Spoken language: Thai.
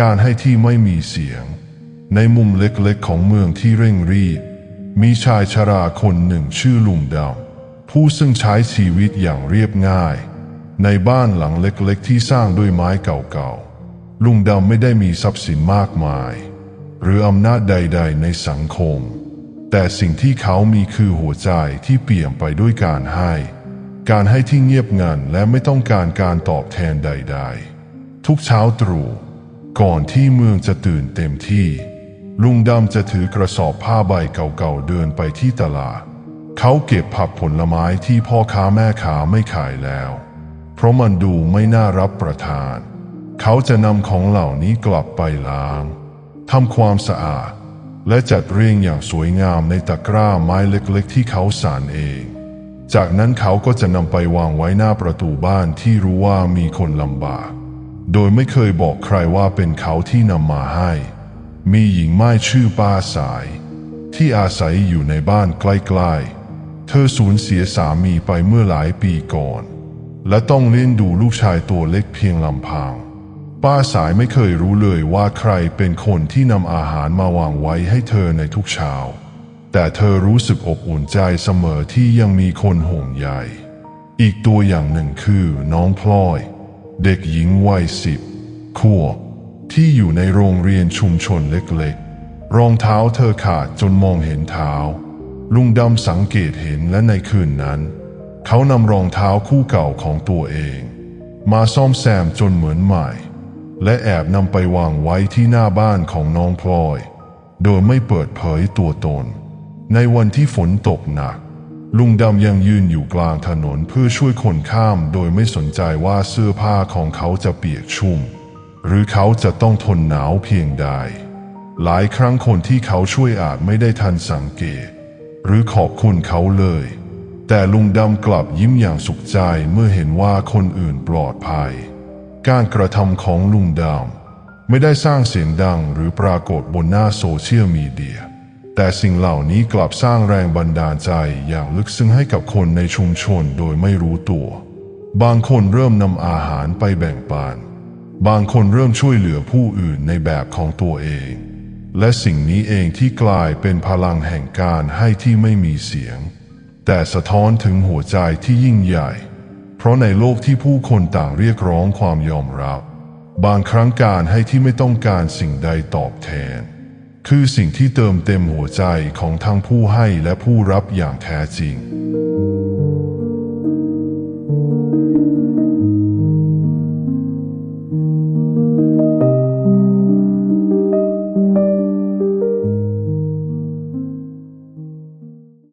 การให้ที่ไม่มีเสียง ในมุมเล็กๆของเมืองที่เร่งรีบ มีชายชราคนหนึ่งชื่อลุงดำผู้ซึ่งใช้ชีวิตอย่างเรียบง่าย ในบ้านหลังเล็กๆที่สร้างด้วยไม้เก่าๆ ลุงดำไม่ได้มีทรัพย์สินมากมาย หรืออำนาจใด ๆ ในสังคม แต่สิ่งที่เขามีคือหัวใจที่เปี่ยมไปด้วยการให้ การให้ที่เงียบงันและไม่ต้องการการตอบแทนใด ๆ ทุกเช้าตรู่ ก่อนที่เมืองจะตื่นเต็มที่ ลุงดำจะถือกระสอบผ้าใบเก่าๆเดินไปที่ตลาด เขาเก็บผักผลไม้ที่พ่อค้าแม่ค้าไม่ขายแล้ว เพราะมันดูไม่น่ารับประทาน เขาจะนำของเหล่านี้กลับไปล้างทำความสะอาด และจัดเรียงอย่างสวยงามในตะกร้าไม้เล็กๆ ที่เขาสานเอง จากนั้นเขาก็จะนำไปวางไว้หน้าประตูบ้านที่รู้ว่ามีคนลำบาก โดยไม่เคยบอกใครว่าเป็นเขาที่นำมาให้ มีหญิงไม้ชื่อป้าสาย ที่อาศัยอยู่ในบ้านใกล้ๆ เธอสูญเสียสามีไปเมื่อหลายปีก่อน และต้องเลี้ยงดูลูกชายตัวเล็กเพียงลำพัง ป้าสายไม่เคยรู้เลยว่าใครเป็นคนที่นำอาหารมาวางไว้ให้เธอในทุกเช้า แต่เธอรู้สึกอบอุ่นใจเสมอที่ยังมีคนห่วงใย อีกตัวอย่างหนึ่งคือน้องพลอย เด็กหญิงวัยสิบขวบที่อยู่ในโรงเรียนชุมชนเล็กๆ รองเท้าเธอขาดจนมองเห็นเท้า ลุงดำสังเกตเห็นและในคืนนั้น เขานำรองเท้าคู่เก่าของตัวเอง มาซ่อมแซมจนเหมือนใหม่ และแอบนำไปวางไว้ที่หน้าบ้านของน้องพลอย โดยไม่เปิดเผยตัวตน ในวันที่ฝนตกหนัก ลุงดำยังยืนอยู่กลางถนนเพื่อช่วยคนข้ามโดยไม่สนใจว่าเสื้อผ้าของเขาจะเปียกชุ่ม หรือเขาจะต้องทนหนาวเพียงใด หลายครั้งคนที่เขาช่วยอาจไม่ได้ทันสังเกต หรือขอบคุณเขาเลย แต่ลุงดำกลับยิ้มอย่างสุขใจเมื่อเห็นว่าคนอื่นปลอดภัย การกระทำของลุงดำไม่ได้สร้างเสียงดังหรือปรากฏบนหน้าโซเชียลมีเดีย แต่สิ่งเหล่านี้กลับสร้างแรงบันดาลใจอย่างลึกซึ้งให้กับคนในชุมชนโดยไม่รู้ตัว บางคนเริ่มนำอาหารไปแบ่งปัน บางคนเริ่มช่วยเหลือผู้อื่นในแบบของตัวเอง และสิ่งนี้เองที่กลายเป็นพลังแห่งการให้ที่ไม่มีเสียง แต่สะท้อนถึงหัวใจที่ยิ่งใหญ่ เพราะในโลกที่ผู้คนต่างเรียกร้องความยอมรับ บางครั้งการให้ที่ไม่ต้องการสิ่งใดตอบแทน คือสิ่งที่เติมเต็มหัวใจของทั้งผู้ให้และผู้รับอย่างแท้จริง